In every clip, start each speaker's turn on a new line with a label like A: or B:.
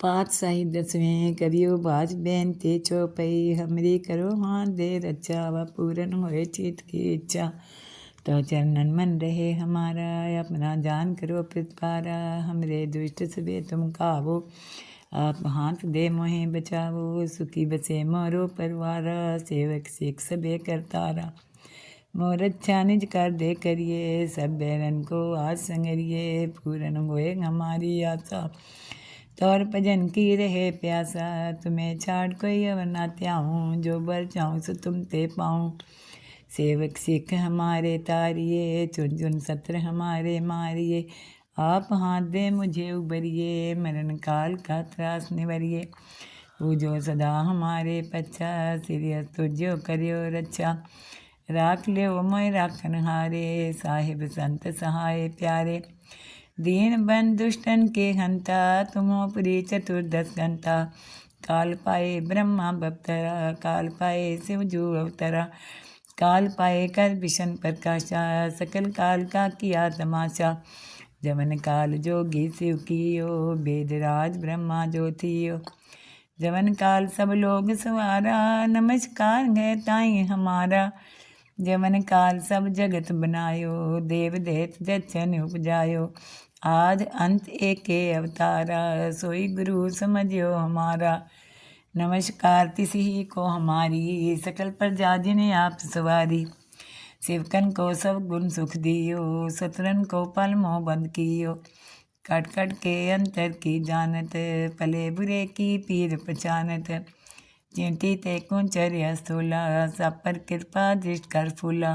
A: पात साई दसवें करियो बाज बहन ते चौपाई। हमरी करो हाँ दे रचा, व पूरन होए चीत की इच्छा। तो चरणन मन रहे हमारा, अपना जान करो पितारा हमरे दुष्ट सबे तुम कावो आप हाथ दे मोहे बचावो। सुखी बसे मोरो परवारा, सेवक सिख सबे करतारा। मोर अच्छा निज कर दे करिए सब बैरन को आज संगरिए। पूरन होए हमारी आशा। तौर भजन की रहे प्यासा, तुम्हें छाड़ कोई अवर ना त्याऊँ, जो बर चाहूँ सो तुम ते पाऊँ। सेवक सिख हमारे तारिए, चुन चुन सत्र हमारे मारिए। आप हाथ दे मुझे उबरिए, मरण काल का त्रास निवरिए। जो सदा हमारे पच्छा सिरियस तुझो करियो रक्षा राख लियो मोय राखन हारे साहिब संत सहाय प्यारे। दीन बन दुष्टन के तुमो पुरी चतुर्दश घंटा काल पाए ब्रह्मा बप्तरा काल पाए शिव जो अवतरा काल पाए कर विशन प्रकाशा सकल काल का किया तमाशा। जमन काल जोगी शिव कियो वेदराज ब्रह्मा जो थियो जवन काल सब लोग सवारा, नमस्कार है ताई हमारा। जमन काल सब जगत बनायो, देव देत दक्षन उपजायो। आद अंत एक अवतारा, सोई गुरु समझियो हमारा। नमस्कार तिसी को हमारी, सकल प्रजा ने आप सवारी। शिवकन को सब गुण सुख दियो, सतरन को पल मोह बंद कियो। कट कट के अंतर की जानत, पले बुरे की पीर पहचानत चिंटी ते कुंचर्य स्थूला सब पर कृपा दृष्ट कर फूला।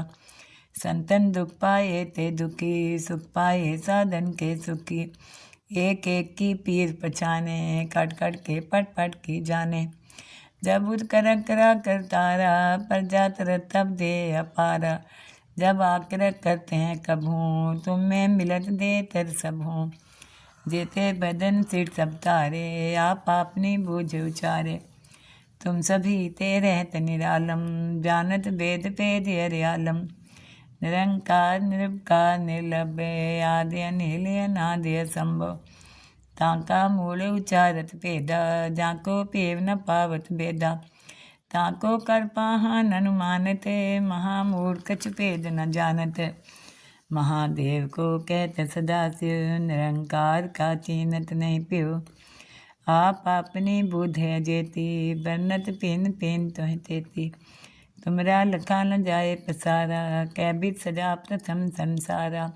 A: संतन दुख पाए ते दुखी, सुख पाए साधन के सुखी। एक एक की पीर पछाने, कट कट के पट पट की जाने। जब उद कर करा कर तारा, पर जात तब दे अपारा। जब आकर करते हैं तुम में मिलत दे तर सब। हूँ जेते बदन सिर सब तारे, आप अपनी बूझ उचारे। तुम सभी ते रहत निरालम, जानत वेद पेद अरियालम। निरंकार निरपकार निर्लभ्य आदि, अनिल, अनादि संभव ताका मूल उचारत भेदा जाको पेव न पावत भेदा। ताको कर पाहन अनुमानत महामूल कछ भेद न जानत। महादेव को कहत सदा शिव निरंकार का चीनत नहीं पियो। आप अपनी बुध है जेती बरनत पिन पिन तुह तेती तुमरा लखा न जाए पसारा कैबित सजा प्रथम संसारा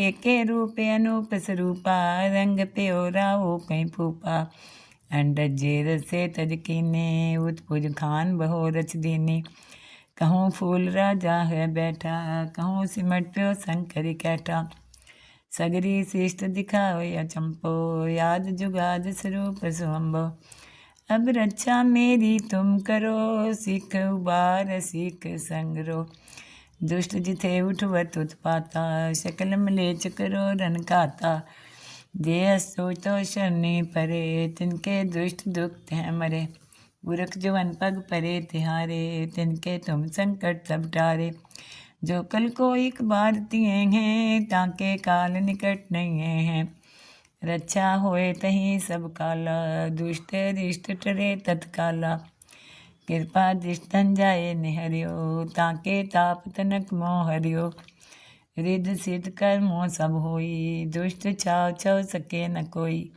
A: एके रूप अनूप स्वरूपा रंग प्योरा ओ कहीं फूपा अंडज जे से तज कीने उत्पुज खान बहो रच दीने कहूँ फूल राजा है बैठा कहूँ सिमट प्यो शंकरी कैठा सगरी शिष्ट दिखाओ या चंपो, याद जुगाद स्वरूप सुअम्बो अब रक्षा मेरी तुम करो, सिख उबार, सिख संगरो। दुष्ट जिथे उठवत उत्पाता, शकल मलेच करो, रन खाता जे सोच तो शरणी परे, तिनके दुष्ट दुख हैं मरे। बुरख जवन पग परे तिहारे, तिनके तुम संकट सब टारे। जो कल को एक बार तिए हैं ताके काल निकट नहीं हैं। रक्षा होए तही सब काला, दुष्ट रिष्ट टरे तत्काला। कृपा दृष्टन जाए निहरियो ताके ताप तनक मोह हरियो। रिद सिद्ध कर मोह सब होई, दुष्ट छाव छव सके न कोई।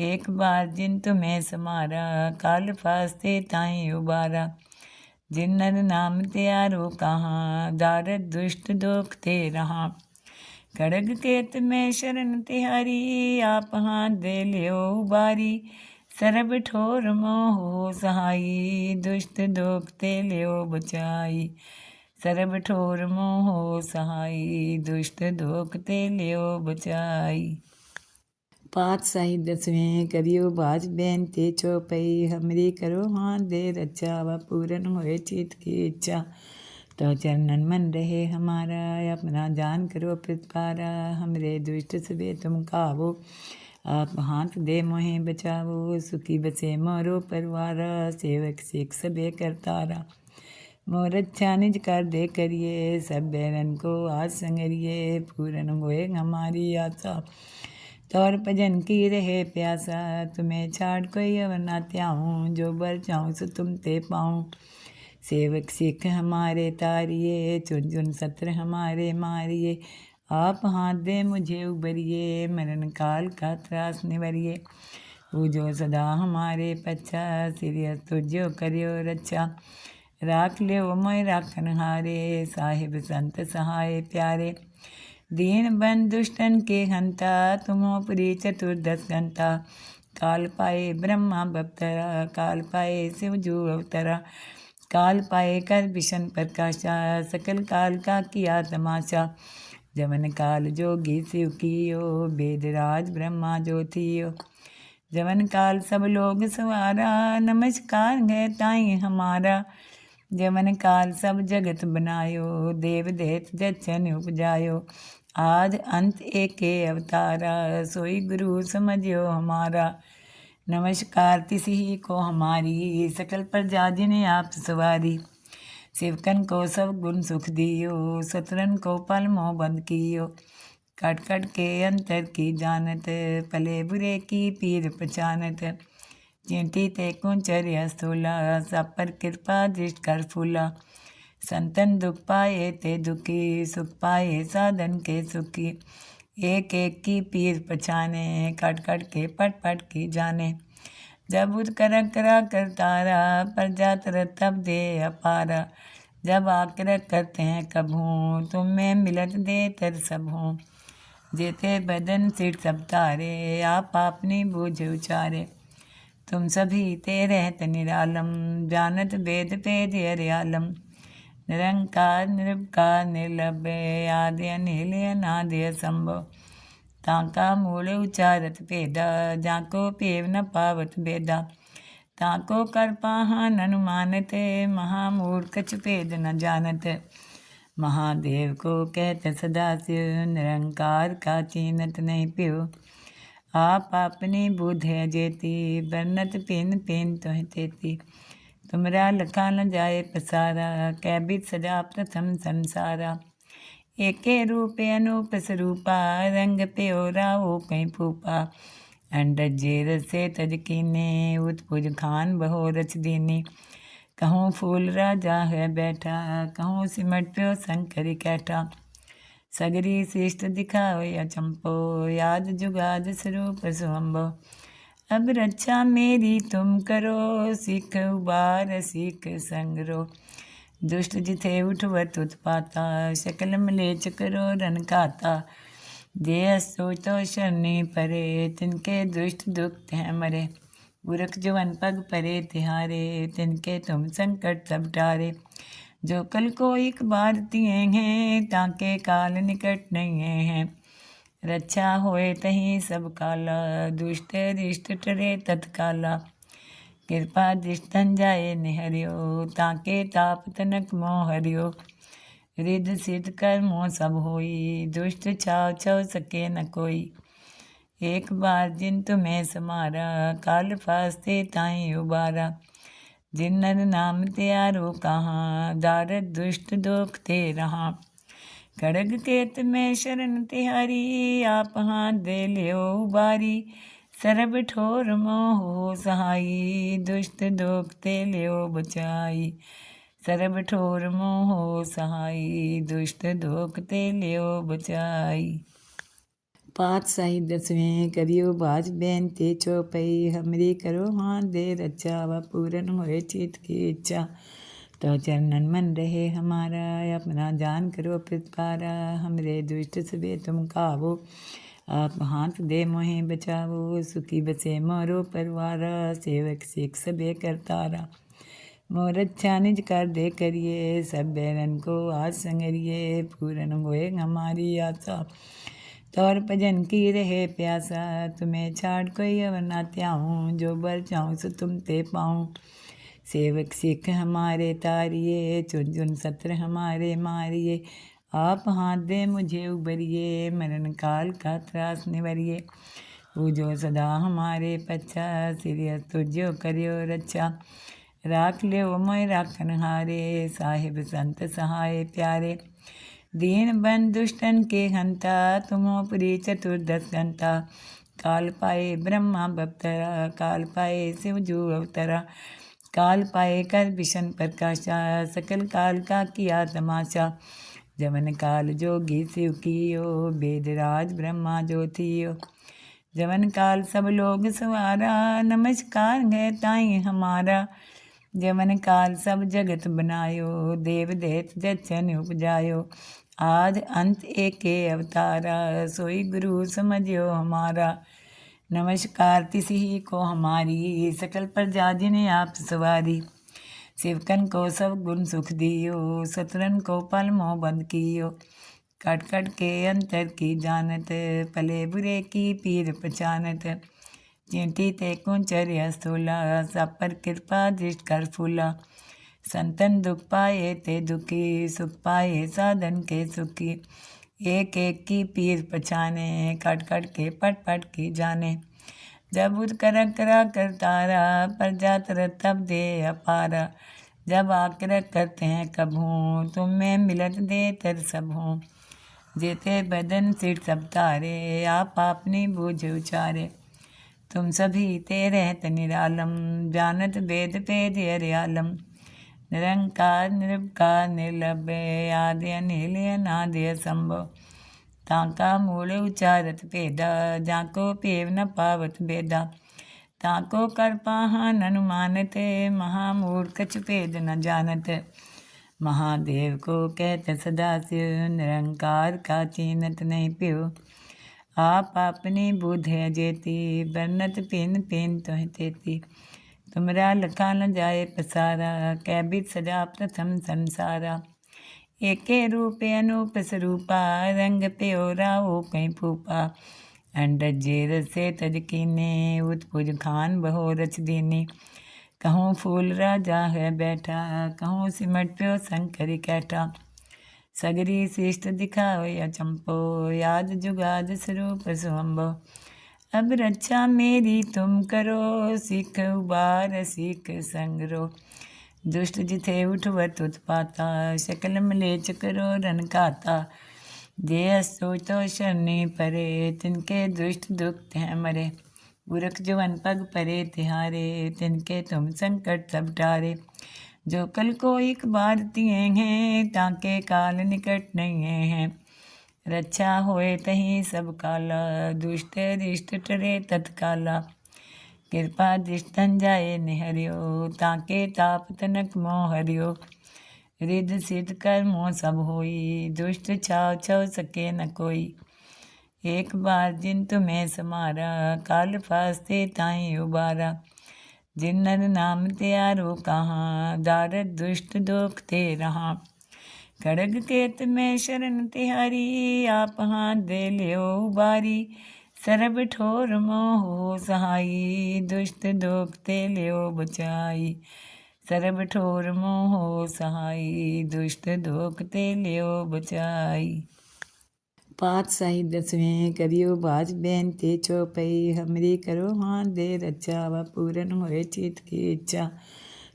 A: एक बार जिन तुम्हें समारा, काल फास्ते ताई उबारा। जिन्नर नाम त्यारो कहाँ, दारद दुष्ट दोख ते रहा। खड़ग केत में शरण तिहारी, आप हाथ दे लियो बारी सरब ठोर मोह सहाई, दुष्ट दोखते लियो बचाई। सरब ठोर मोह सहाई, दुष्ट दोखते लियो बचाई। पातशाही दसवें करियो बाज बेनते चौपई। हमरी करो हाँ दे रचा व पूरन होए चित की इच्छा। तो चरणन मन रहे हमारा, अपना जान करो प्रतिपारा हमरे दुष्ट सबे तुम कावो आप हाथ दे मोहे बचावो। सुखी बसे मोरो परवारा, सेवक सिख सबे करतारा। मोर अच्छा निज कर दे करिए सब बैरन को आज संगरिए। पूरन होए हमारी आशा। तौर भजन की रहे प्यासा। तुम्हें छाड़ कोई अवर ना जो बर चाहूँ सो तुम ते पाऊँ। सेवक सिख हमारे तारिये चुन चुन सत्र हमारे मारिए। आप हाथ दे मुझे उबरिए, मरण काल का त्रास निवरिए। पूजो सदा हमारे पच्छा सिरियस तुझो करियो रक्षा राख लियो मोय राखन हारे, साहिब संत सहाय प्यारे। दीन बन दुष्टन के हंता तुमो पुरी चतुर्दश घंटा काल पाए ब्रह्मा बप्तरा काल पाए शिव जू अवतरा। काल पाए कर विशन प्रकाशा, सकल काल का किया तमाशा। जवन काल जोगी शिव कियो वेदराज ब्रह्मा ज्योतियो। जवन काल सब लोग सवारा, नमस्कार है ताई हमारा। जवन काल सब जगत बनायो, देव देत जचन उपजायो। आज अंत एक अवतारा, सोई गुरु समझियो हमारा। नमस्कार तिसी को हमारी, सकल प्रजा जिन्हें आप सवारी। शिवकन को सब गुण सुख दियो, सतरन को पल मोह बंद कियो। कट कट के अंतर की जानत, पले बुरे की पीर पहचानत चिंटी ते कुंचर्य स्थूला सब पर कृपा दृष्ट कर फूला। संतन दुख पाए ते दुखी, सुख पाए साधन के सुखी। एक एक की पीर पछाने कट कट के पट पट की जाने। जब उद कर करा कर तारा पर जात तब दे अपारा। जब आकर करते हैं तुम में मिलत दे तर सब। हूँ जेते बदन सिर सब तारे, आप अपनी बूझ उचारे। तुम सभी ते रहत निरालम, जानत वेद पेद हरियालम निरंकार निरपकार निर्लभ आदि अनिल अनादि संभव ताका मूल उचारत भेदा जाको पेव न पावत भेदा। ताको कर पाहन अनुमानत, महामूर्ख भेद न जानत। महादेव को कहत सदा शिव निरंकार का चीनत नहीं प्यो। आप अपनी बुध है जेती, बरनत पिन पिन तुह तेती। तुमरा लखा न जाए पसारा कैबित सजा प्रथम संसारा। एके रूपे अनूप स्वरूपा रंग प्योरा ओ कहीं फूपा। अंडज जेर से तजकीने उत्पुज खान बहो रच दीनी। कहूँ फूल राजा है बैठा, कहूँ सिमट प्यो शंकरी कैठा। सगरी शिष्ट दिखाओ या चंपो, याद जुगाद स्वरूप सुहम्बो अब रक्षा मेरी तुम करो, सिख उबार, सिख संगरो। दुष्ट जिथे उठवत उत्पाता, शकल मलेच करो रन खाता जे सोचो शनि परे, तिनके दुष्ट दुख हैं मरे। गुरख जुवन पग परे, तिहारे, तिनके तुम संकट सब टारे। जो कल को एक बार तिए हैं, ताके काल निकट नहीं हैं। रक्षा होए तही सब काला, दुष्ट रिष्ट टरे तत्काला। कृपा दिष्टन जाए निहरियो, ताके ताप तनक मोह हरियो। रिद सिद्ध मोह सब होई, दुष्ट छाव छव सके न कोई। एक बार जिन तुम्हें समारा, काल फास्ते ताई उबारा। जिन्हर नाम त्यारो कहाँ? दारद दुष्ट दोख ते रहा खड़ग केत में शरण तिहारी, आप हाँ दे लियो बारी। सरब ठोर मोह सहाई, दुष्ट दोख ते लियो बचाई। सरब ठोर मोह सहाई, दुष्ट दोख ते लियो बचाई। पाँच साई दसवें करियो बाज बहन ते चौपाई। हमरी करो हाँ दे रचा, व पूरन होए चित की इच्छा। तो चरणन मन रहे हमारा, अपना जान करो प्रतिपारा। हमरे दुष्ट सबे तुम कावो आप हाथ दे मोहे बचावो। सुखी बसे मोरो परवारा, सेवक सिख सबे करतारा। मोर अच्छा निज कर दे करिए सब बैरन को आज संगरिए। पूरन होए हमारी आशा। तौर भजन की रहे प्यासा, तुम्हें छाड़ कोई अवर ना त्याऊँ, जो बर चाहूँ सो तुम ते पाऊँ। सेवक सिख हमारे तारिये चुन चुन सत्र हमारे मारिए। आप हाथ दे मुझे उबरिए, मरण काल का त्रास निवरिए। पूजो सदा हमारे पच्छा सिरियस तुझो करियो रक्षा राख लियो मोय राखन हारे साहिब संत सहाय प्यारे। दीन बन दुष्टन के हंता तुमो पुरी चतुर्दश घंटा काल पाए ब्रह्मा बप्तरा काल पाए शिव जो अवतरा। काल पाए कर विशन प्रकाशा, सकल काल का किया तमाशा। जमन काल जोगी शिव कियो, वेदराज ब्रह्मा ज्योतियो। जमन काल सब लोग सवारा, नमस्कार है ताई हमारा। जमन काल सब जगत बनायो देव देत जचन उपजायो। आद अंत एक अवतारा, सोई गुरु समझियो हमारा। नमस्कार तिसी को हमारी, सकल प्रजा जिन्हें आप सवारी। शिवकन को सब गुण सुख दियो, सतरन को पल मोह बंद कियो। कट कट के अंतर की जानत, पले बुरे की पीर पहचानत चींटी ते कुंचर्य स्थूला सब पर कृपा दृष्ट कर फूला संतन दुख पाए ते दुखी सुख पाए साधन के सुखी एक एक की पीर पछाने कट कट के पट पट की जाने जब उद कर करा कर तारा पर जात तब दे अपारा जब आकर करते हैं कब हूँ तुम में मिलत दे तर सब हूँ जेते बदन सिर सब तारे आप अपनी बूझ उचारे तुम सभी तेरे निरालम जानत वेद पेद हरियालम निरंकार निर्भकार निर्लभ आदि अनिल अनादि संभव ताका मूल उचारत भेदा जाको पेव न पावत भेदा ताको कर पाहन अनुमानत महामूढ़ कछ भेद न जानत। महादेव को कहते सदा शिव निरंकार का चीनत नहीं प्यो। आप अपनी बुध है जेती बरनत पिन पिन तो तेती तुमरा लखा न जाए पसारा कैबित सजा प्रथम संसारा एके रूपे अनूप स्वरूपा रंग पे ओरा ओ कहीं फूपा अंडज जेर से तजकीने उत्पुज खान बहो रच दीनी कहूँ फूल राजा है बैठा कहूँ सिमट प्यो शंकरी कैठा सगरी शिष्ट दिखाओ या चंपो, याद जुगाद स्वरूप स्वम्भो अब रक्षा मेरी तुम करो, सिख उबार, सिख संगरो। दुष्ट जिथे उठवत उत्पाता, शकल मलेच करो, रन खाता। जे असो तो शरणी परे, तिनके दुष्ट दुख हैं मरे। बुरख जवन पग परे, तिहारे, तिनके तुम संकट सब टारे जो कल को एक बार तिए हैं ताके काल निकट नहीं हैं। रक्षा होए तही सब काला, दुष्ट रिष्ट टरे तत्काला। कृपा दृष्टन जाए निहरियो ताके ताप तनक मोह हरियो। रिद सिद्ध कर मोह सब होई, दुष्ट छाव छव सके न कोई। एक बार जिन तुम्हें समारा, काल फास्ते ताई उबारा। जिन्नर नाम त्यारो कहाँ? दारद दुष्ट दोख ते रहा। खड़ग केत में शरण तिहारी, आप हाथ दे लियो बारी। सरब ठोर मोह सहाई, दुष्ट दोख ते लियो बचाई। सरब ठोर मोह सहाई, दुष्ट दोख ते लियो बचाई। पातशाही दसवें करियो बाज बेन ते चौपई, हमरी करो हाँ दे रचा व पूरन होए चित की इच्छा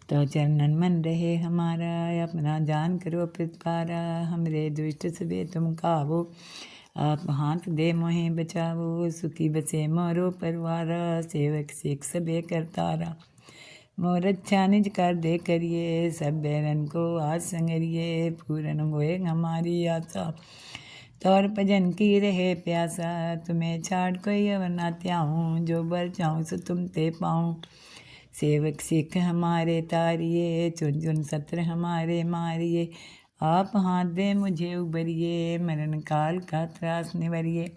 A: तो चरणन मन रहे हमारा अपना जान करो प्रतिपारा हमरे दुष्ट सबे तुम कावो आप हाथ दे मोहे बचावो सुखी बसे मोरो परवारा सेवक सिख सबे करतारा मोर अच्छा निज कर दे करिए, सब बैरन को आज संगरिए पूरन होए हमारी आशा तौर भजन की रहे प्यासा, तुम्हें छाड़ कोई अवना त्याऊँ, जो बर चाहूँ सो तुम ते पाऊँ। सेवक सिख हमारे तारिये चुन चुन सत्र हमारे मारिए। आप हाथ दे मुझे उबरिए, मरण काल का त्रास निवरिए।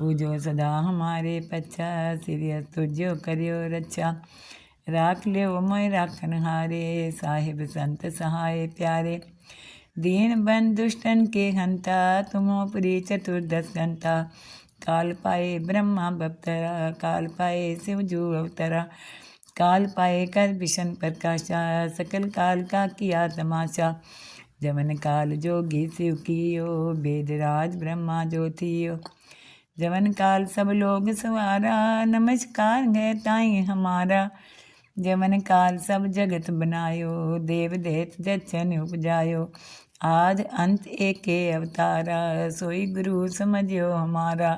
A: जो सदा हमारे पच्छा सिरियस तुझो करियो रक्षा राख लियो मोय राखन हारे, साहिब संत सहाय प्यारे। दीन बन दुष्टन के हंता तुमोपरी चतुर्दश घंटा काल पाए ब्रह्मा बप्तरा काल पाए शिव जू अवतरा काल पाए कर विशन प्रकाशा सकल काल का किया तमाशा। जमन काल जोगी शिव कियो, वेदराज ब्रह्मा ज्योतियो। जमन काल सब लोग सवारा, नमस्कार है ताई हमारा। जमन काल सब जगत बनायो देव देत जचन उपजायो। आद अंत एक अवतारा। सोई गुरु समझियो हमारा।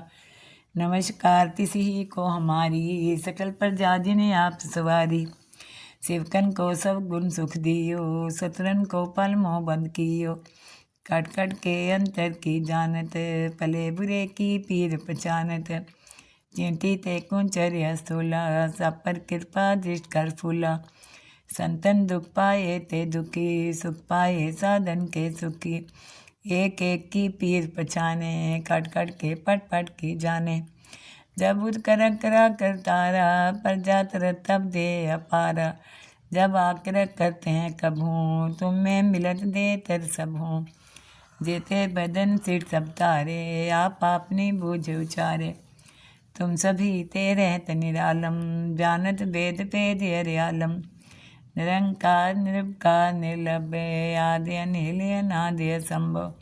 A: नमस्कार तिसी को हमारी। सकल प्रजा जिन्हें आप सवारी। शिवकन को सब गुण सुख दियो। सतरन को पल मोह बंद कियो। कट कट के अंतर की जानत। पले बुरे की पीर पहचानत चिंटी ते कुंचर्य स्थूला। सब पर कृपा दृष्ट कर फूला। संतन दुख पाए ते दुखी सुख पाए साधन के सुखी। एक एक की पीर पछाने, कट कट के पट पट की जाने। जब उद कर करा कर तारा, पर जात तब दे अपारा। जब आकर करते हैं तुम में मिलत दे तर सब। हूँ जेते बदन सिर सब तारे, आप आपने बूझ उचारे। तुम सभी ते रहत निरालम जानत वेद पेद हरियालम निरंकार निरपकार निर्लभ आदि अनिल अनादि संभव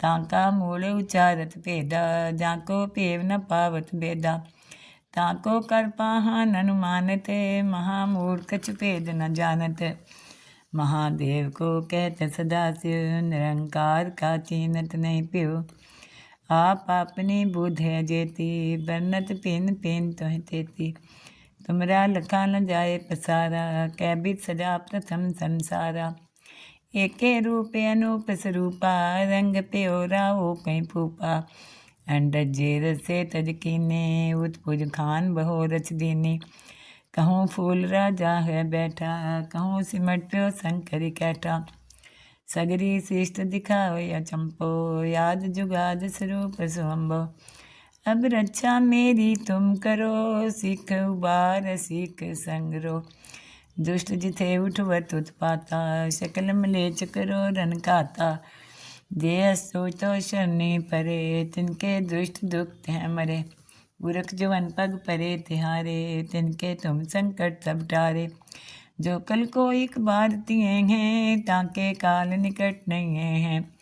A: ताका मूल उचारत भेदा जाको पेव न पावत भेदा ताको कर पाहान अनुमानत महामूल कछ भेद न जानत महादेव को कहत सदा शिव निरंकार का चीनत नहीं पियो आप अपनी बुध है जेती बरनत पिन पिन तो तेती तुमरा लखा न जाए पसारा, कैबित सजा प्रथम संसारा। एके रूप अनूप स्वरूपा रंग प्योरा ओ कहीं फूपा अंडर जेर से तज कीने, उत्पुज खान बहो रच दीनी। कहूँ फूल राजा है बैठा, कहूँ सिमट प्यो शंकरी कैठा। सगरी शिष्ट दिखाओ या चंपो, याद जुगाद स्वरूप स्वम्भो अब रक्षा मेरी तुम करो, सिख उबार, सिख संगरो। दुष्ट जिथे उठवत उत्पाता, शकल मलेच करो रन काता जे सोच तो शरणी परे, तिनके दुष्ट दुख हैं मरे। गुरख जवन पग परे, तिहारे, तिनके तुम संकट सब टारे जो कल को एक बार तिए हैं, ताके काल निकट नहीं हैं।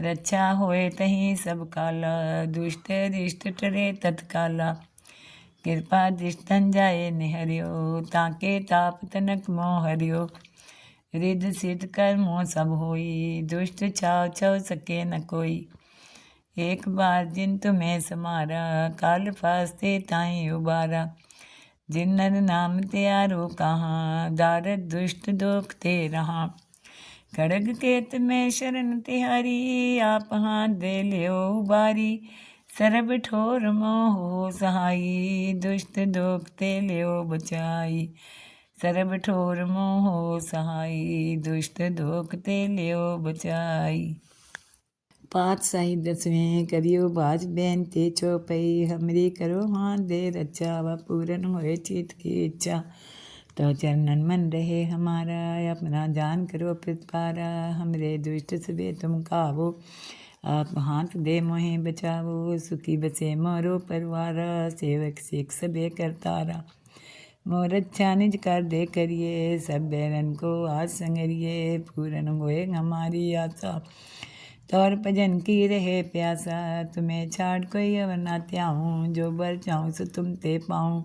A: रक्षा होए तही सब काला, दुष्ट रिष्ट टरे तत्काला। कृपा दृष्टन जाए निहरियो, ताके ताप तनक मोह हरियो। रिद सिद्ध कर मोह सब होई, दुष्ट छाव छव सके न कोई। एक बार जिन तुम्हें समारा, काल फास्ते ताई उबारा। जिन नर नाम त्यारो कहाँ, दारद दुष्ट दोख ते रहा। खड़ग केत में शरण तिहारी आप हाथ दे लियो बारी सरब ठोर मोह सहाई दुष्ट दोखते लियो बचाई सरब ठोर मोह सहाई दुष्ट दोखते लियो बचाई पातशाही दसवें करियो बाज बेनते चौपई हमरी करो हाथ दे रचा व पूरन होए चित की इच्छा तो चरणन मन रहे हमारा, अपना जान करो प्रतिपारा हमरे दुष्ट सबे तुम कावो आप हाथ दे मोहे बचावो सुखी बसे मोरो परवार, सेवक सिख सबे करतारा। मोर अच्छा निज कर दे करिए सब बैरन को आज संगरिए, पूरन होए हमारी आशा। तौर भजन की रहे प्यासा, तुम्हें छाड़ कोई अवना त्याऊँ, जो बर चाहूँ सो तुम ते पाऊँ।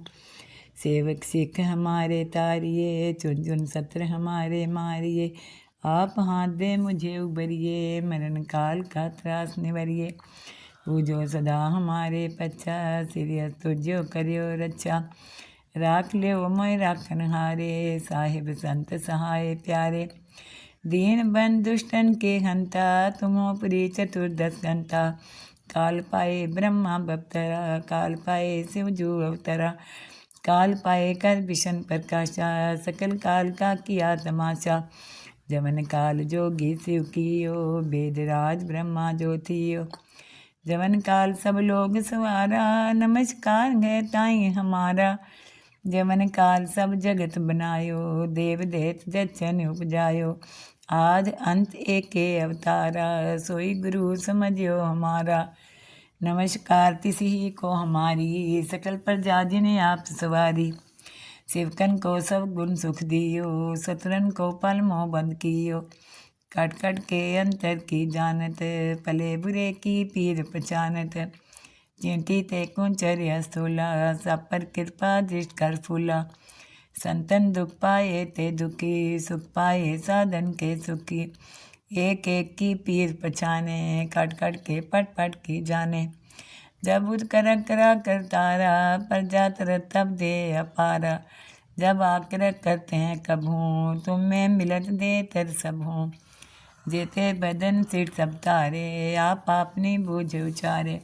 A: सेवक सिख हमारे तारिए, चुन चुन सत्र हमारे मारिए। आप हाथ दे मुझे उबरिए, मरण काल का त्रास निवरिए। जो सदा हमारे पच्छा सिरिय तुझो करियो रक्षा राख ले मोय राखन हारे, साहिब संत सहाय प्यारे। दीन बन दुष्टन के हंता, तुमो प्री चतुर्दश घंटा काल पाए ब्रह्मा बप्तरा, काल पाए शिव जू अवतरा। काल पाए कर विषण प्रकाशा सकल काल का किया तमाशा। जमन काल जोगी शिव कियो वेदराज ब्रह्मा ज्योतियो। जवन काल सब लोग सवारा, नमस्कार है ताई हमारा। जमन काल सब जगत बनायो, देव देत जचन उपजायो। आज अंत एक अवतारा, सोई गुरु समझियो हमारा। नमस्कार तिसी को हमारी सकल प्रजा जिन्हें आप सवारी। शिवकन को सब गुण सुख दियो सतरन को पल मोह बंद कियो। कट कट के अंतर की जानत, पले बुरे की पीर पहचानत। चिंटी ते कुंचर्य स्थूला सब पर कृपा दृष्ट कर फूला। संतन दुख पाए ते दुखी, सुख पाए साधन के सुखी। एक एक की पीर पछाने, कट कट के, पट पट की जाने। जब उद कर करा करतारा प्रजा तरत तब दे अपारा। जब आकर करते हैं कभू तुम में मिलत दे तर सब। हूँ जेते बदन सिर सब तारे, आप अपनी बूझ उचारे।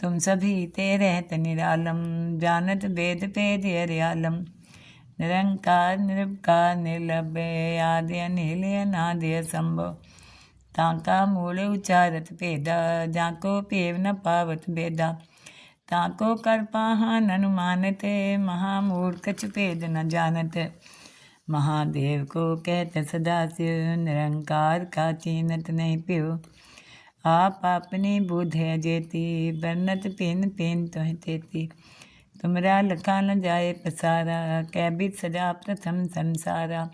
A: तुम सभी ते रहत निरालम जानत वेद पेद हरियालम निरंकार निरपकार निर्लभ आदि अनिल अनादि संभव ताका मूल उचारत भेदा जाको पेव न पावत भेदा ताको कर पाहन अनुमानत महामूर्ख भेद न जानत महादेव को कहत सदा शिव निरंकार का चीनत नहीं पियो आप अपनी बुध है जेती बरनत पिन पिन तुह तेती तुमरा लखा न जाए पसारा, कैबित सजा प्रथम संसारा।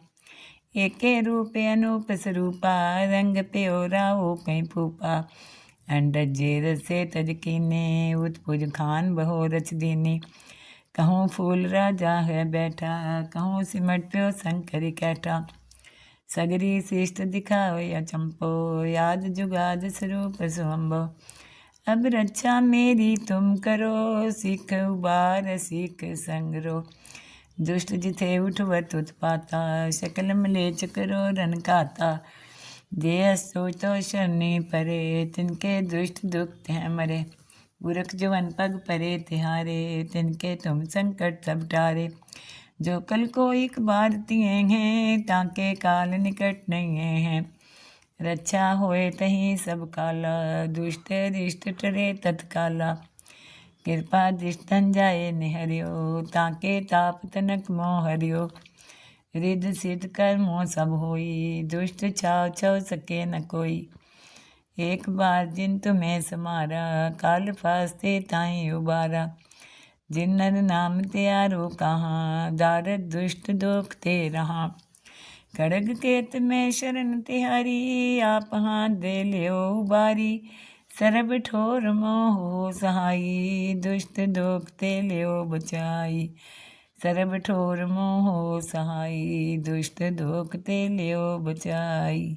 A: एके रूप अनूप स्वरूपा रंग प्योरा ओ कहीं फूपा। अंडज जे रसे तज कीने, उत्पुज खान बहो रच दीनी। कहूँ फूल राजा है बैठा, कहूँ सिमट प्यो शंकरी कैठा। सगरी शिष्ट दिखाओ या चंपो, याद जुगाद स्वरूप सुहम्बो अब रक्षा मेरी तुम करो, सिख उबार, सीख संगरो। दुष्ट जिथे उठ उठवत उत्पाता, शकल मलेच करो, रन खाता जे सोचो, शरणी परे, तिनके दुष्ट दुख हैं मरे। गुरख जवन पग परे, तिहारे, तिनके तुम संकट सब टारे जो कल को एक बार तिए हैं, ताके काल निकट नहीं हैं। रक्षा होए तही सब काला, दुष्ट रिष्ट टरे तत्काला। कृपा दिष्टन जाए निहरियो, ताके ताप तनक मोह हरियो। रिद सिद्ध कर्मों सब होई, दुष्ट छाव छव सके न कोई। एक बार जिन तुम्हें समारा, काल फास्ते ताई उबारा। जिन्नर नाम त्यारो कहाँ, दारद दुष्ट दोख ते रहा। ਕਰਗ ਕੇਤ ਮੈਂ ਸ਼ਰਨ ਤਿਹਾਰੀ, ਆਪ ਦੇ ਲਿਓ ਬਾਰੀ ਸਰਬ ਠੋਰ ਮੋਹ ਸਹਾਈ, ਦੁਸ਼ਟ ਦੋਖ ਤੇ ਲਿਓ ਬਚਾਈ। ਸਰਬ ਠੋਰ ਮੋਹ ਸਹਾਈ, ਦੁਸ਼ਟ ਦੋਖ ਤੇ ਲਿਓ ਬਚਾਈ।